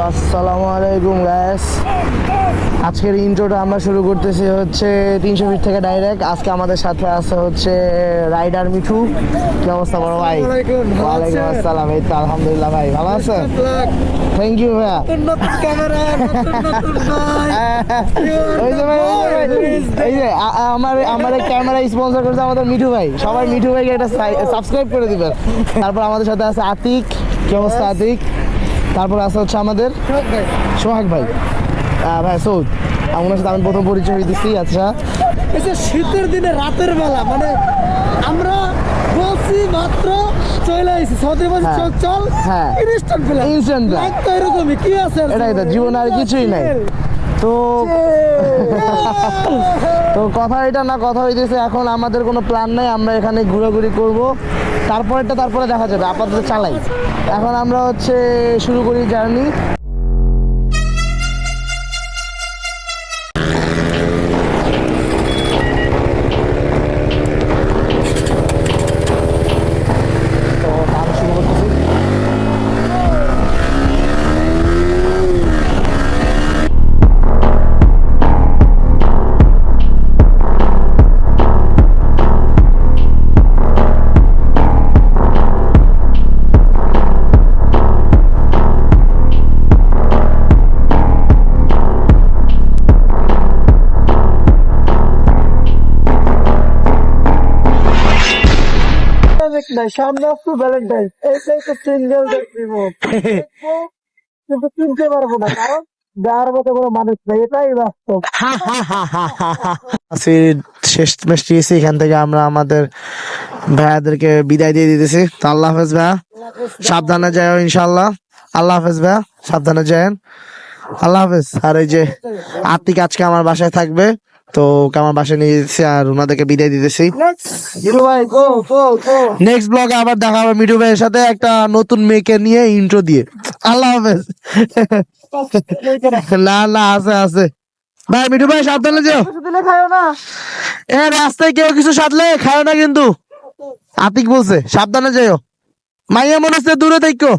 আসসালামু আলাইকুম গ্যাস আজকের ইন্ট্রোটা আমরা শুরু করতেছি হচ্ছে তিনশো ফিট থেকে ডাইরেক্ট আজকে আমাদের সাথে আছে হচ্ছে রাইডার মিঠু। কি অবস্থা বড় ভাই? ওয়ালাইকুম আসসালাম এই তো আলহামদুলিল্লাহ ভাই ভালো আছেন? থ্যাংক ইউ ভাইয়া। ভাই এই যে ভাই, এই আমার আমার ক্যামেরা স্পন্সর করছে আমাদের মিঠু ভাই। সবাই মিঠু ভাইকে একটা সাবস্ক্রাইব করে দিবেন। তারপর আমাদের সাথে আছে আতিক। কি অবস্থা আতিক? তারপর আছে হচ্ছে আমাদের সোহাগ ভাই। ভাই। সৌদ আমার সাথে আমি প্রথম পরিচয় হয়ে দিচ্ছি আচ্ছা। এই যে শীতের দিনে রাতের বেলা মানে আমরা বলছি মাত্র চলে আইছি। সৌদি বলছি হ্যাঁ। চল চল হ্যাঁ। Instant plan plan। তো এরকমই কি আছে এটাই তো জীবন আর কিছুই নাই। তো তো কথা এটা না কথা হইতেছে এখন আমাদের কোনো প্ল্যান নাই আমরা এখানে ঘোরাঘুরি করব। তারপরেটা তারপরে দেখা যাবে আপাতত চালাই। এখন আমরা হচ্ছে শুরু করি জার্নি নাই সামনে আসতো ভ্যালেন্টাইন এইটাই তো সিঙ্গেল কিন্তু চিনতে পারব না কারণ যার মতো কোনো মানুষ নেই এটাই বাস্তব শেষ ম্যাচটি এসে এখান থেকে আমরা আমাদের ভাইয়াদেরকে বিদায় দিয়ে দিতেছি। তো আল্লাহ হাফেজ ভাইয়া। সাবধানে যায় ইনশাল্লাহ আল্লাহ হাফেজ ভাইয়া সাবধানে যায়েন। আল্লাহ হাফেজ। আর এই যে আত্মিক আজকে আমার বাসায় থাকবে। তো ওকে আমার বাসায় নিয়ে যেতেছি আর ওনাদেরকে বিদায় দিতেছি। নেক্সট ব্লগে আবার দেখা হবে মিঠু ভাইয়ের সাথে একটা নতুন মেয়েকে নিয়ে ইন্ট্রো দিয়ে। আল্লাহ হাফেজ। না না আছে আছে। ভাই মিঠু ভাই সাবধানে যাও। এ রাস্তায় কেউ কিছু সাধলে খায় না কিন্তু। আতিক বলছে সাবধানে যাইও মাইয়া মনে হচ্ছে দূরে দেখো